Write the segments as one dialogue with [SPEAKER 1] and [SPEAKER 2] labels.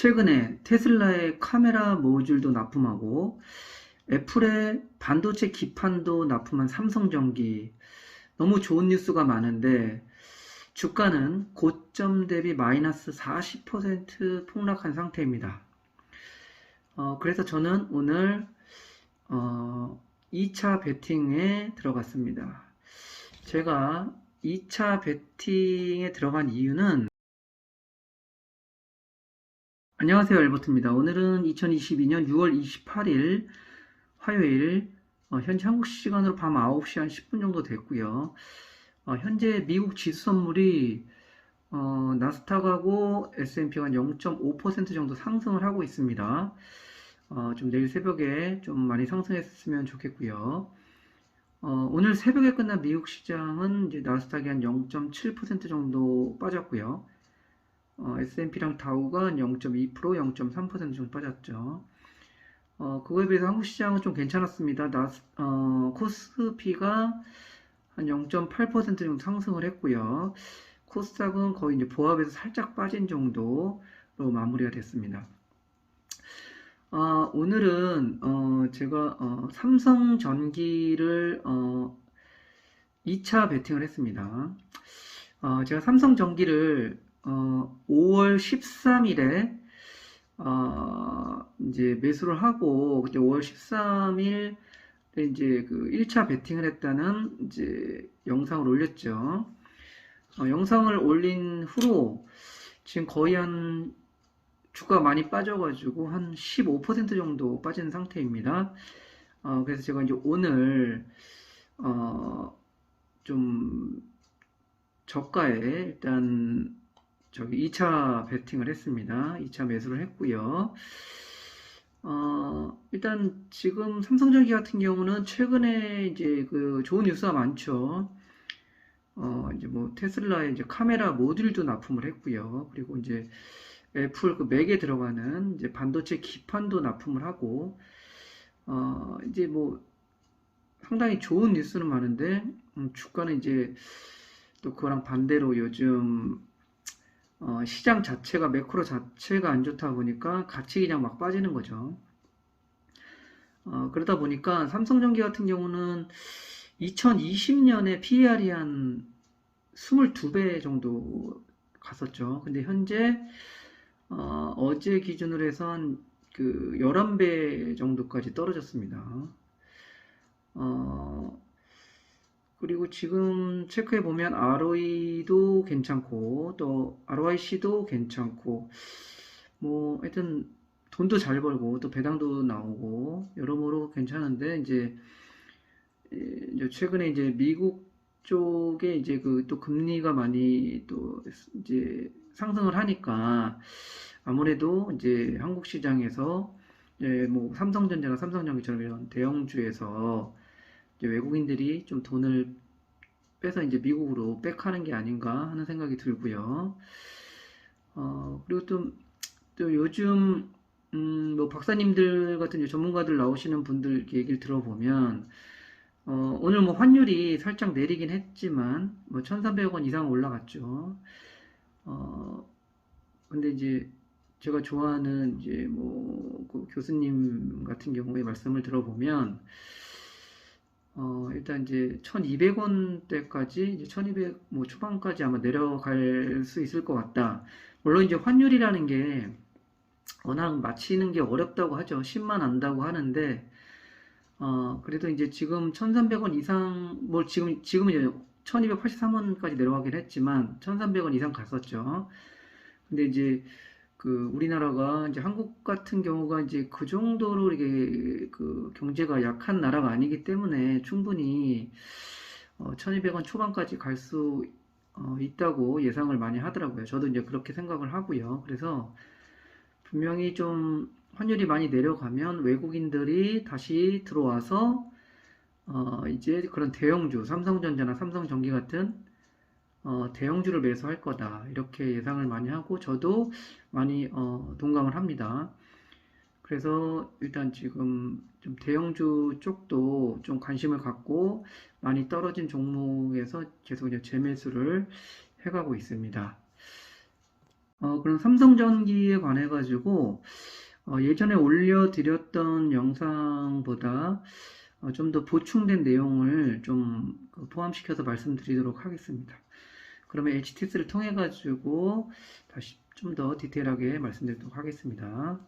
[SPEAKER 1] 최근에 테슬라의 카메라 모듈도 납품하고 애플의 반도체 기판도 납품한 삼성전기 너무 좋은 뉴스가 많은데 주가는 고점 대비 마이너스 40% 폭락한 상태입니다. 어, 그래서 저는 오늘 어, 2차 베팅에 들어갔습니다. 제가 2차 베팅에 들어간 이유는 안녕하세요 엘버트입니다. 오늘은 2022년 6월 28일 화요일 어, 현재 한국 시간으로 밤 9시 한 10분 정도 됐고요. 어, 현재 미국 지수 선물이 어, 나스닥하고 S&P가 한 0.5% 정도 상승을 하고 있습니다. 어, 좀 내일 새벽에 좀 많이 상승했으면 좋겠고요. 어, 오늘 새벽에 끝난 미국 시장은 이제 나스닥이 한 0.7% 정도 빠졌고요. 어, S&P랑 다우가 한 0.2%, 0.3% 정도 빠졌죠. 어, 그거에 비해서 한국 시장은 좀 괜찮았습니다. 나스, 어, 코스피가 한 0.8% 정도 상승을 했고요. 코스닥은 거의 이제 보합에서 살짝 빠진 정도로 마무리가 됐습니다. 어, 오늘은 어, 제가 어, 삼성전기를 어, 2차 베팅을 했습니다. 어, 제가 삼성전기를 어, 5월 13일에 어, 이제 매수를 하고 그때 5월 13일 이제 그 1차 베팅을 했다는 이제 영상을 올렸죠. 어, 영상을 올린 후로 지금 거의 한 주가 많이 빠져가지고 한 15% 정도 빠진 상태입니다. 어, 그래서 제가 이제 오늘 어, 좀 저가에 일단 저기 2차 베팅을 했습니다. 2차 매수를 했고요. 어, 일단 지금 삼성전기 같은 경우는 최근에 이제 그 좋은 뉴스가 많죠. 어, 이제 뭐 테슬라의 이제 카메라 모듈도 납품을 했고요. 그리고 이제 애플 그 맥에 들어가는 이제 반도체 기판도 납품을 하고 어, 이제 뭐 상당히 좋은 뉴스는 많은데 음, 주가는 이제 또 그거랑 반대로 요즘 어, 시장 자체가 매크로 자체가 안 좋다 보니까 같이 그냥 막 빠지는 거죠. 어, 그러다 보니까 삼성전기 같은 경우는 2020년에 PER이 한 22배 정도 갔었죠. 근데 현재 어, 제 기준으로 해선 그 11배 정도까지 떨어졌습니다. 어, 그리고 지금 체크해 보면 ROE도 괜찮고 또 ROIC도 괜찮고 뭐 하여튼 돈도 잘 벌고 또 배당도 나오고 여러모로 괜찮은데 이제 최근에 이제 미국 쪽에 이제 그 또 금리가 많이 또 이제 상승을 하니까 아무래도 이제 한국 시장에서 이제 뭐 삼성전자나 삼성전기처럼 이런 대형주에서 외국인들이 좀 돈을 빼서 이제 미국으로 백하는 게 아닌가 하는 생각이 들고요. 어, 그리고 또, 또 요즘, 음, 뭐 박사님들 같은 전문가들 나오시는 분들 얘기를 들어보면, 어, 오늘 뭐 환율이 살짝 내리긴 했지만, 뭐 1,300원 이상 올라갔죠. 어, 근데 이제 제가 좋아하는 이제 뭐 그 교수님 같은 경우에 말씀을 들어보면, 어, 일단 이제 1200원대까지 이제 1200 뭐 초반까지 아마 내려갈 수 있을 것 같다. 물론 이제 환율이라는 게 워낙 맞히는 게 어렵다고 하죠. 10만 안다고 하는데 어, 그래도 이제 지금 1300원 이상 뭐 지금 지금 이제 1283원까지 내려가긴 했지만 1300원 이상 갔었죠. 근데 이제 그 우리나라가 이제 한국 같은 경우가 이제 그 정도로 이게 그 경제가 약한 나라가 아니기 때문에 충분히 어 1200원 초반까지 갈수 어 있다고 예상을 많이 하더라고요. 저도 이제 그렇게 생각을 하고요. 그래서 분명히 좀 환율이 많이 내려가면 외국인들이 다시 들어와서 어 이제 그런 대형주, 삼성전자나 삼성전기 같은 어, 대형주를 매수할 거다. 이렇게 예상을 많이 하고 저도 많이 어, 동감을 합니다. 그래서 일단 지금 좀 대형주 쪽도 좀 관심을 갖고 많이 떨어진 종목에서 계속 이제 재매수를 해가고 있습니다. 어, 그럼 삼성전기에 관해 가지고 어, 예전에 올려드렸던 영상보다 어, 좀 더 보충된 내용을 좀그 포함시켜서 말씀드리도록 하겠습니다. 그러면 HTS를 통해 가지고 다시 좀 더 디테일하게 말씀드리도록 하겠습니다.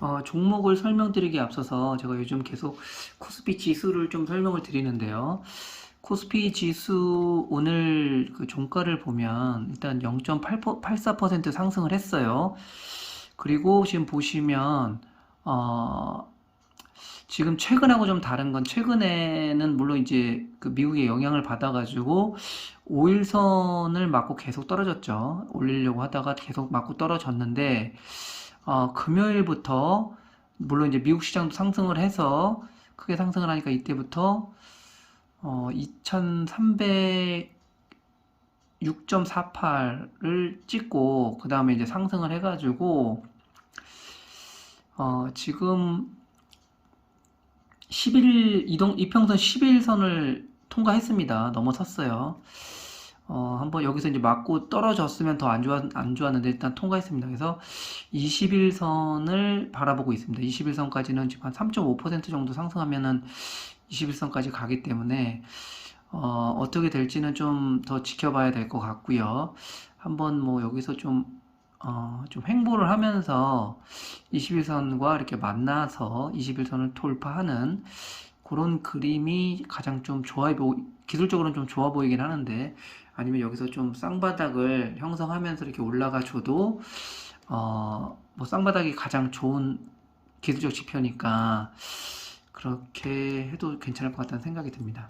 [SPEAKER 1] 어, 종목을 설명드리기 앞서서 제가 요즘 계속 코스피 지수를 좀 설명을 드리는데요. 코스피 지수 오늘 그 종가를 보면 일단 0.84% 상승을 했어요. 그리고 지금 보시면 어, 지금 최근하고 좀 다른 건 최근에는 물론 이제 그 미국의 영향을 받아가지고 5일선을 맞고 계속 떨어졌죠. 올리려고 하다가 계속 맞고 떨어졌는데 어, 금요일부터 물론 이제 미국 시장도 상승을 해서 크게 상승을 하니까 이때부터 어, 2300 6.48을 찍고 그 다음에 이제 상승을 해가지고 어, 지금 11 이동 이평선 11선을 통과했습니다. 넘어섰어요. 어, 한번 여기서 이제 맞고 떨어졌으면 더 안 좋았, 안 좋았는데 일단 통과했습니다. 그래서 21선을 바라보고 있습니다. 21선까지는 지금 한 3.5% 정도 상승하면은 21선까지 가기 때문에 어, 어떻게 될지는 좀 더 지켜봐야 될 것 같고요. 한번 뭐 여기서 좀, 어, 좀 횡보를 하면서 21선과 이렇게 만나서 21선을 돌파하는 그런 그림이 가장 좀 좋아 보, 기술적으로는 좀 좋아 보이긴 하는데, 아니면 여기서 좀 쌍바닥을 형성하면서 이렇게 올라가 줘도, 어, 뭐 쌍바닥이 가장 좋은 기술적 지표니까, 그렇게 해도 괜찮을 것 같다는 생각이 듭니다.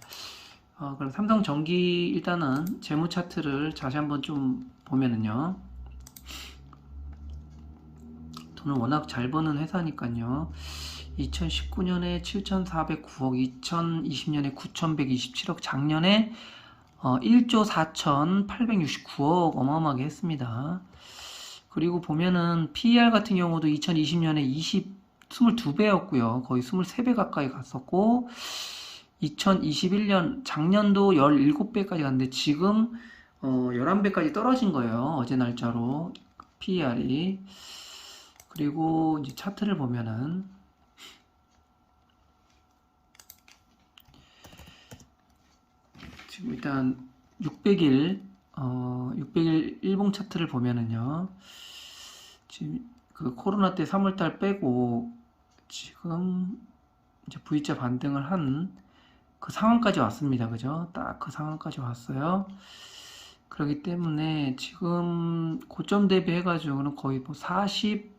[SPEAKER 1] 어, 그럼 삼성 전기 일단은 재무 차트를 다시 한번 좀 보면은요. 돈을 워낙 잘 버는 회사니까요. 2019년에 7,409억, 2020년에 9,127억, 작년에 어, 1조 4,869억 어마어마하게 했습니다. 그리고 보면은 PER 같은 경우도 2020년에 20, 22배였고요. 거의 23배 가까이 갔었고 2021년 작년도 17배까지 갔는데 지금 어, 11배까지 떨어진 거예요. 어제 날짜로 PER이. 그리고 이제 차트를 보면은 지금 일단 600일 어, 600일 일봉 차트를 보면은요. 지금 그 코로나 때 3월달 빼고 지금 이제 V자 반등을 한 그 상황까지 왔습니다. 그죠? 딱 그 상황까지 왔어요. 그렇기 때문에 지금 고점 대비해 가지고는 거의 뭐 40,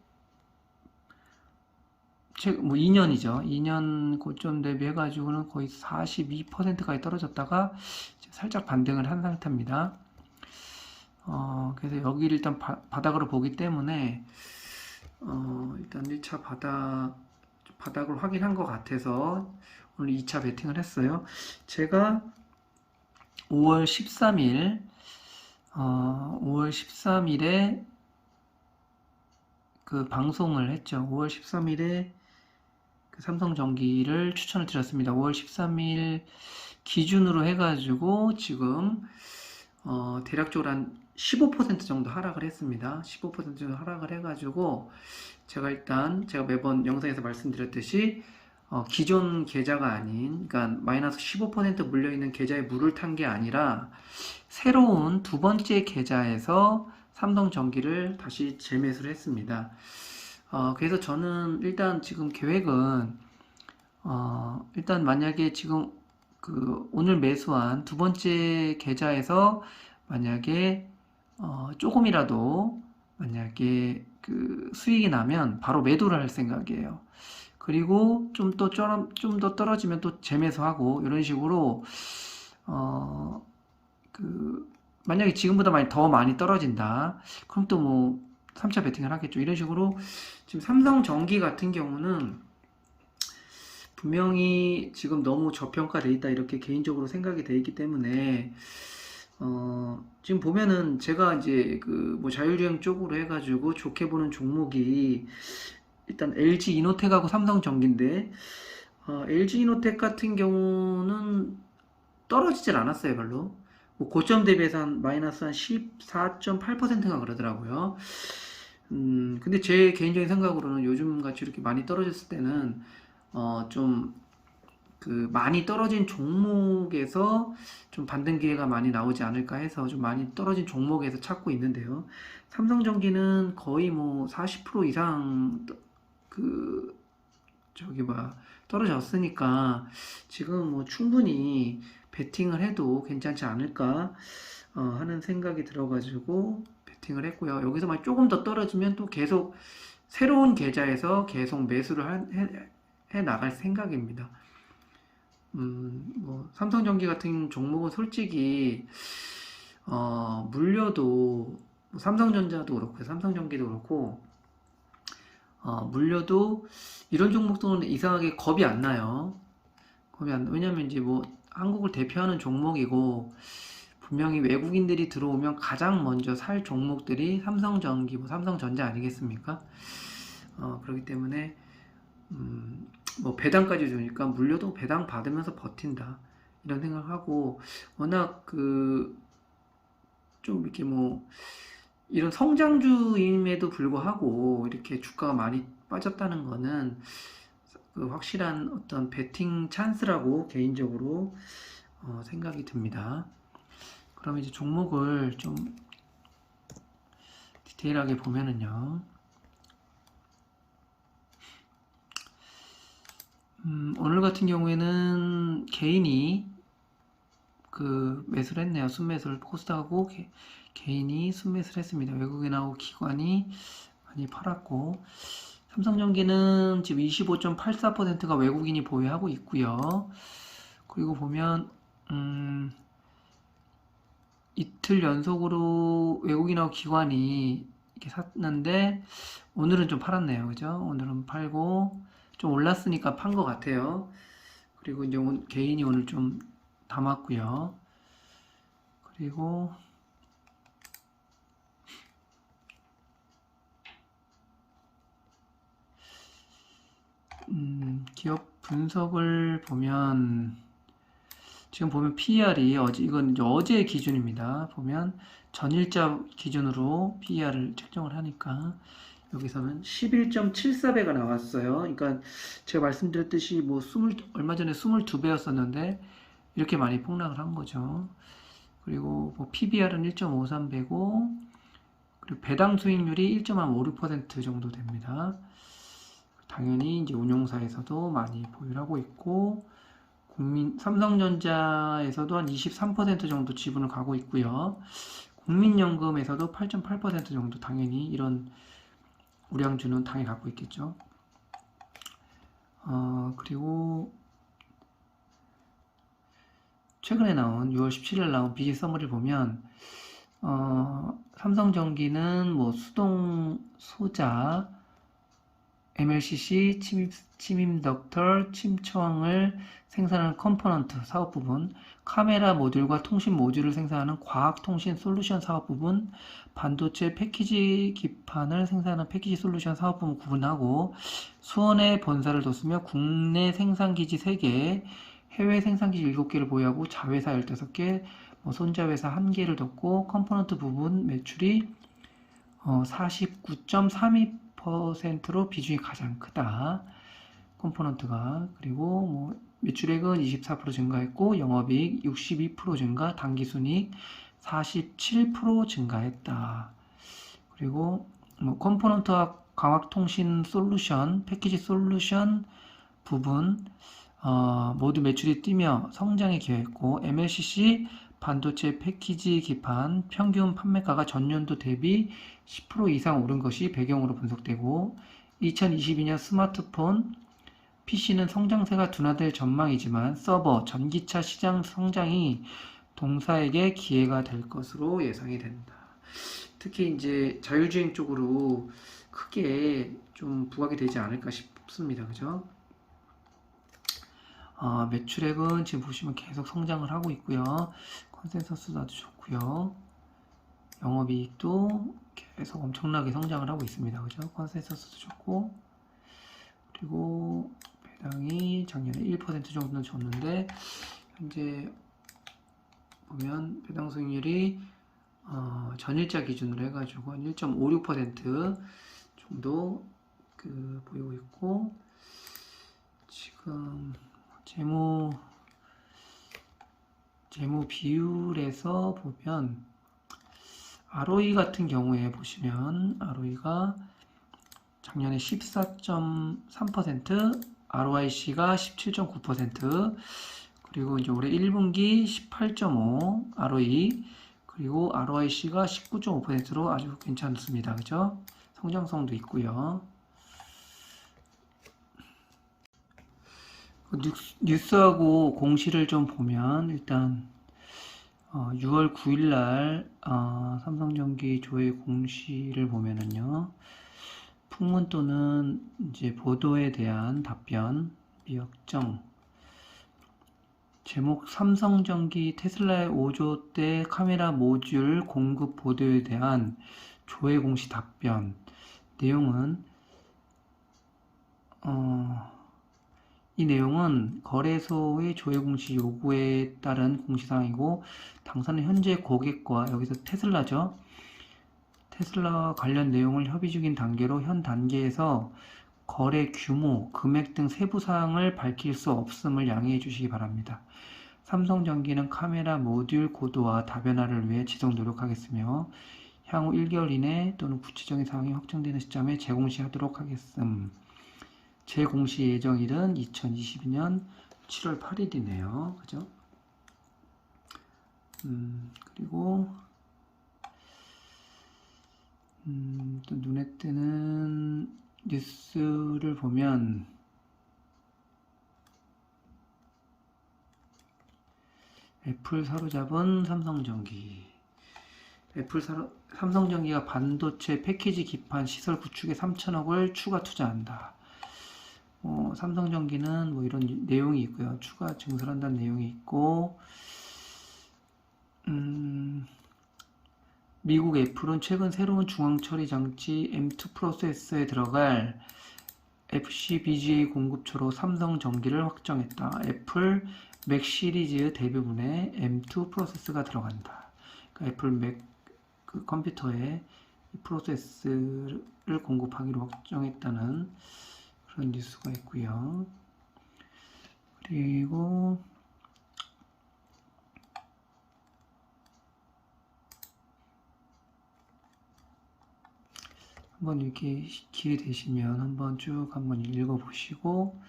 [SPEAKER 1] 뭐 2년이죠. 2년 고점 대비해가지고는 거의 42%까지 떨어졌다가 살짝 반등을 한 상태입니다. 어, 그래서 여기를 일단 바, 바닥으로 보기 때문에 어, 일단 1차 바닥, 바닥을 확인한 것 같아서 오늘 2차 베팅을 했어요. 제가 5월 13일, 어, 5월 13일에 그 방송을 했죠. 5월 13일에 그 삼성전기를 추천을 드렸습니다. 5월 13일 기준으로 해가지고 지금 어, 대략적으로 한 15% 정도 하락을 했습니다. 15% 정도 하락을 해가지고 제가 일단 제가 매번 영상에서 말씀드렸듯이 어, 기존 계좌가 아닌 그러니까 마이너스 15% 물려있는 계좌에 물을 탄 게 아니라 새로운 두 번째 계좌에서 삼성전기를 다시 재매수를 했습니다. 어, 그래서 저는 일단 지금 계획은 어, 일단 만약에 지금 그 오늘 매수한 두 번째 계좌에서 만약에 어, 조금이라도 만약에 그 수익이 나면 바로 매도를 할 생각이에요. 그리고 좀 또 좀 더 떨어지면 또 재매수하고 이런 식으로 어, 그 만약에 지금보다 많이 더 많이 떨어진다. 그럼 또 뭐 3차 베팅을 하겠죠. 이런 식으로 지금 삼성전기 같은 경우는 분명히 지금 너무 저평가돼 있다 이렇게 개인적으로 생각이 돼 있기 때문에 어, 지금 보면은 제가 이제 그 뭐 자율주행 쪽으로 해가지고 좋게 보는 종목이 일단 LG 이노텍하고 삼성전기인데 어, LG 이노텍 같은 경우는 떨어지질 않았어요 별로 뭐 고점 대비해서 한 마이너스 한 14.8%가 그러더라고요. 음, 근데 제 개인적인 생각으로는 요즘 같이 이렇게 많이 떨어졌을 때는 어, 좀 그 많이 떨어진 종목에서 좀 반등 기회가 많이 나오지 않을까 해서 좀 많이 떨어진 종목에서 찾고 있는데요. 삼성전기는 거의 뭐 40% 이상 떠- 그 저기 뭐 떨어졌으니까 지금 뭐 충분히 베팅을 해도 괜찮지 않을까 어, 하는 생각이 들어가지고 베팅을 했고요. 여기서 만 조금 더 떨어지면 또 계속 새로운 계좌에서 계속 매수를 한- 해, 해 나갈 생각입니다. 음, 뭐 삼성전기 같은 종목은 솔직히 어, 물려도 뭐 삼성전자도 그렇고 삼성전기도 그렇고 어, 물려도 이런 종목들은 이상하게 겁이 안 나요. 겁이 안, 왜냐면 이제 뭐 한국을 대표하는 종목이고 분명히 외국인들이 들어오면 가장 먼저 살 종목들이 삼성전기, 뭐 삼성전자 아니겠습니까? 어, 그렇기 때문에 음, 뭐 배당까지 주니까 물려도 배당 받으면서 버틴다 이런 생각하고 워낙 그 좀 이렇게 뭐 이런 성장주임에도 불구하고 이렇게 주가가 많이 빠졌다는 거는 그 확실한 어떤 베팅 찬스라고 개인적으로 어, 생각이 듭니다. 그럼 이제 종목을 좀 디테일하게 보면은요. 음, 오늘 같은 경우에는 개인이 그 매수를 했네요. 순매수를 코스닥하고 개, 개인이 순매수를 했습니다. 외국인하고 기관이 많이 팔았고 삼성전기는 지금 25.84%가 외국인이 보유하고 있고요. 그리고 보면 음, 이틀 연속으로 외국인하고 기관이 이렇게 샀는데 오늘은 좀 팔았네요. 그죠? 오늘은 팔고 좀 올랐으니까 판 것 같아요. 그리고 이제 오- 개인이 오늘 좀 담았고요. 그리고 음, 기업 분석을 보면 지금 보면 PER이 어제 이건 이제 어제 기준입니다. 보면 전일자 기준으로 PER을 책정을 하니까 여기서는 11.74배가 나왔어요. 그러니까 제가 말씀드렸듯이 뭐 20, 얼마 전에 22배였었는데 이렇게 많이 폭락을 한 거죠. 그리고 뭐 PBR은 1.53배고 그리고 배당 수익률이 1.56% 정도 됩니다. 당연히 이제 운용사에서도 많이 보유하고 있고 국민 삼성전자에서도 한 23% 정도 지분을 가고 있고요. 국민연금에서도 8.8% 정도 당연히 이런 우량주는 당연히 갖고 있겠죠. 어, 그리고 최근에 나온 6월 17일 나온 비지 서머리를 보면 어, 삼성전기는 뭐 수동 소자, MLCC, 침입, 침입덕터, 침처왕을 생산하는 컴포넌트 사업 부분, 카메라 모듈과 통신 모듈을 생산하는 과학통신 솔루션 사업 부분, 반도체 패키지 기판을 생산하는 패키지 솔루션 사업 부분 구분하고 수원에 본사를 뒀으며 국내 생산기지 3개, 해외 생산기지 7개를 보유하고 자회사 15개, 뭐 손자회사 1개를 뒀고 컴포넌트 부분 매출이 어, 49.32% 로 비중이 가장 크다. 컴포넌트가 그리고 뭐 매출액은 24% 증가했고 영업이익 62% 증가, 당기순이익 47% 증가했다. 그리고 뭐 컴포넌트와 광학통신 솔루션, 패키지 솔루션 부분 어, 모두 매출이 뛰며 성장에 기여했고 MLCC 반도체 패키지 기판 평균 판매가가 전년도 대비 10% 이상 오른 것이 배경으로 분석되고 2022년 스마트폰 PC는 성장세가 둔화될 전망이지만 서버, 전기차 시장 성장이 동사에게 기회가 될 것으로 예상이 된다. 특히 이제 자율주행 쪽으로 크게 좀 부각이 되지 않을까 싶습니다. 그죠? 어, 매출액은 지금 보시면 계속 성장을 하고 있고요. 컨센서스도 아주 좋고요. 영업이익도 계속 엄청나게 성장을 하고 있습니다. 그죠? 컨센서스도 좋고 그리고 배당이 작년에 1% 정도는 줬는데 현재 보면 배당 수익률이 어, 전일자 기준으로 해가지고 한1.56% 정도 그 보이고 있고 지금 재무 재무 비율에서 보면 ROE 같은 경우에 보시면 ROE가 작년에 14.3%, ROIC가 17.9%, 그리고 이제 올해 1분기 18.5 ROE, 그리고 ROIC가 19.5%로 아주 괜찮습니다. 그죠? 성장성도 있고요. 뉴스- 뉴스하고 공시를 좀 보면 일단 어, 6월 9일 날 어, 삼성전기 조회 공시를 보면은요. 풍문 또는 이제 보도에 대한 답변 미역정 제목 삼성전기 테슬라의 5조대 카메라 모듈 공급 보도에 대한 조회 공시 답변 내용은 어, 이 내용은 거래소의 조회 공시 요구에 따른 공시사항이고 당사는 현재 고객과 여기서 테슬라죠. 테슬라와 관련 내용을 협의 중인 단계로 현 단계에서 거래 규모, 금액 등 세부 사항을 밝힐 수 없음을 양해해 주시기 바랍니다. 삼성전기는 카메라 모듈 고도화 다변화를 위해 지속 노력하겠으며 향후 1개월 이내 또는 구체적인 사항이 확정되는 시점에 재공시하도록 하겠음. 재공시 예정일은 2022년 7월 8일이네요. 그죠? 음, 그리고 음, 또 눈에 띄는 뉴스를 보면 애플 사로잡은 삼성전기 애플 사로, 삼성전기가 반도체 패키지 기판 시설 구축에 3천억을 추가 투자한다. 어, 삼성전기는 뭐 이런 내용이 있고요. 추가 증설한다는 내용이 있고 음, 미국 애플은 최근 새로운 중앙 처리 장치 M2 프로세서에 들어갈 FCBGA 공급처로 삼성 전기를 확정했다. 애플 맥 시리즈 대부분에 M2 프로세서가 들어간다. 그러니까 애플 맥 그 컴퓨터에 이 프로세스를 공급하기로 확정했다는 그런 뉴스가 있고요. 그리고 한번 이렇게 기회 되시면 한번 쭉 한번 읽어보시고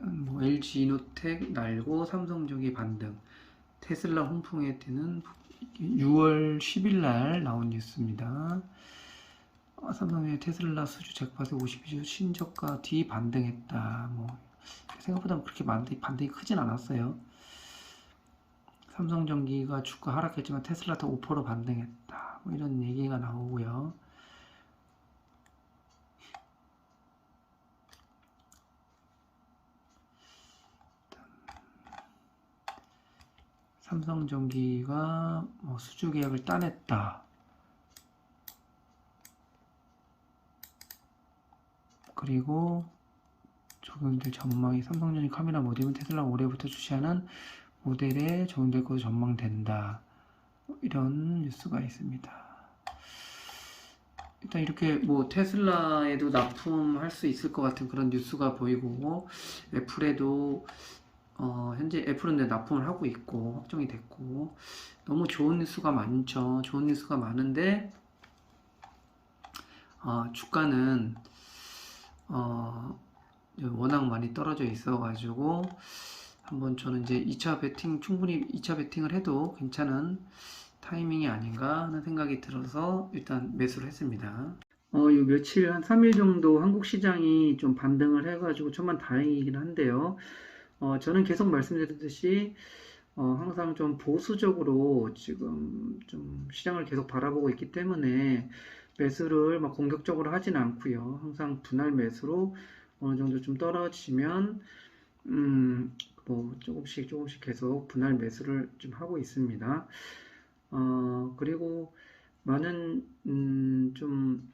[SPEAKER 1] 뭐 LG 이노텍 날고 삼성전기 반등 테슬라 홍풍에 뜨는 6월 10일 날 나온 뉴스입니다. 어, 삼성의 테슬라 수주 잭팟에 52주 신저가 뒤 반등했다. 뭐 생각보다 그렇게 반등이, 반등이 크진 않았어요. 삼성전기가 주가 하락했지만 테슬라 더 5% 반등했다. 뭐 이런 얘기가 나오고요. 삼성전기가 뭐 수주 계약을 따냈다. 그리고 적용될 전망이 삼성전기 카메라 모듈은 테슬라 올해부터 출시하는 모델에 적용될 것으로 전망된다. 이런 뉴스가 있습니다. 일단 이렇게 뭐 테슬라에도 납품할 수 있을 것 같은 그런 뉴스가 보이고 애플에도 어, 현재 애플은 네, 납품을 하고 있고 확정이 됐고 너무 좋은 뉴스가 많죠. 좋은 뉴스가 많은데 어, 주가는 어, 워낙 많이 떨어져 있어 가지고 한번 저는 이제 2차 베팅 충분히 2차 베팅을 해도 괜찮은 타이밍이 아닌가 하는 생각이 들어서 일단 매수를 했습니다. 어, 요 며칠 한 3일 정도 한국 시장이 좀 반등을 해가지고 정말 다행이긴 한데요. 어, 저는 계속 말씀드렸듯이 어, 항상 좀 보수적으로 지금 좀 시장을 계속 바라보고 있기 때문에 매수를 막 공격적으로 하진 않고요. 항상 분할 매수로 어느 정도 좀 떨어지면 음, 뭐 조금씩 조금씩 계속 분할 매수를 좀 하고 있습니다. 어, 그리고 많은 음, 좀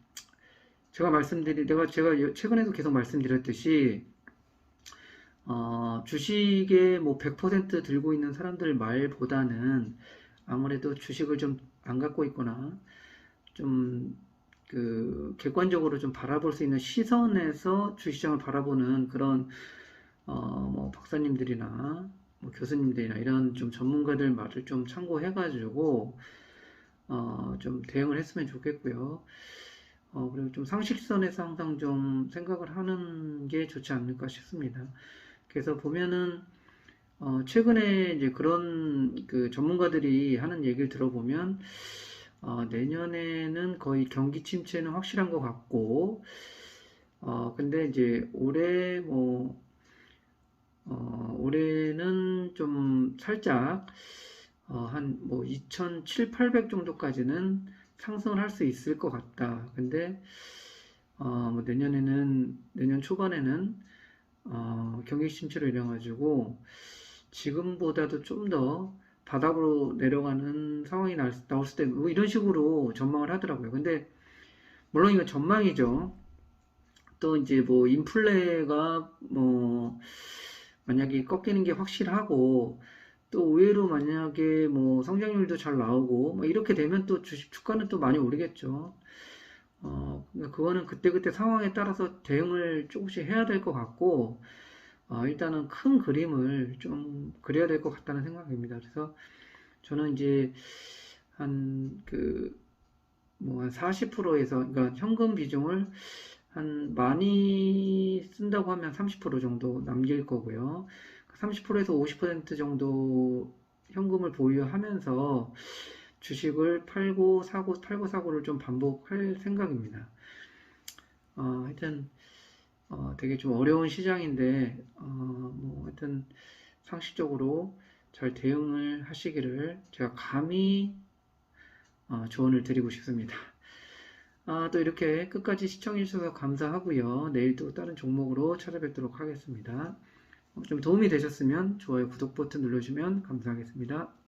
[SPEAKER 1] 제가 말씀드리 내가 제가 여- 최근에도 계속 말씀드렸듯이 어, 주식에 뭐 100% 들고 있는 사람들 말보다는 아무래도 주식을 좀 안 갖고 있거나 좀 그 객관적으로 좀 바라볼 수 있는 시선에서 주시장을 바라보는 그런 어, 뭐 박사님들이나 뭐 교수님들이나 이런 좀 전문가들 말을 좀 참고해가지고 어, 좀 대응을 했으면 좋겠고요. 어, 그리고 좀 상식선에서 항상 좀 생각을 하는 게 좋지 않을까 싶습니다. 그래서 보면은 어, 최근에 이제 그런 그 전문가들이 하는 얘기를 들어보면 어, 내년에는 거의 경기 침체는 확실한 것 같고 어, 근데 이제 올해 뭐 어, 올해는 좀 살짝 어, 한뭐 2,700, 800 정도까지는 상승을 할 수 있을 것 같다. 근데 어, 뭐 내년에는 내년 초반에는 어, 경기 침체로 인해 가지고 지금보다도 좀 더 바닥으로 내려가는 상황이 날, 나올 수도 있고 뭐 이런 식으로 전망을 하더라고요. 근데 물론 이건 전망이죠. 또 이제 뭐 인플레가 뭐 만약에 꺾이는 게 확실하고 또 의외로 만약에 뭐 성장률도 잘 나오고 뭐 이렇게 되면 또 주식 주가는 또 많이 오르겠죠. 어, 그러니까 그거는 그때그때 상황에 따라서 대응을 조금씩 해야 될 것 같고 어, 일단은 큰 그림을 좀 그려야 될 것 같다는 생각입니다. 그래서 저는 이제 한 그 뭐 한 40%에서 그러니까 현금 비중을 한 많이 쓴다고 하면 30% 정도 남길 거고요. 30%에서 50% 정도 현금을 보유하면서 주식을 팔고 사고 팔고 사고를 좀 반복할 생각입니다. 어, 하여튼 어, 되게 좀 어려운 시장인데 어, 뭐 하여튼 상식적으로 잘 대응을 하시기를 제가 감히 어, 조언을 드리고 싶습니다. 아, 또 이렇게 끝까지 시청해 주셔서 감사하고요. 내일 또 다른 종목으로 찾아뵙도록 하겠습니다. 어, 좀 도움이 되셨으면 좋아요, 구독 버튼 눌러주시면 감사하겠습니다.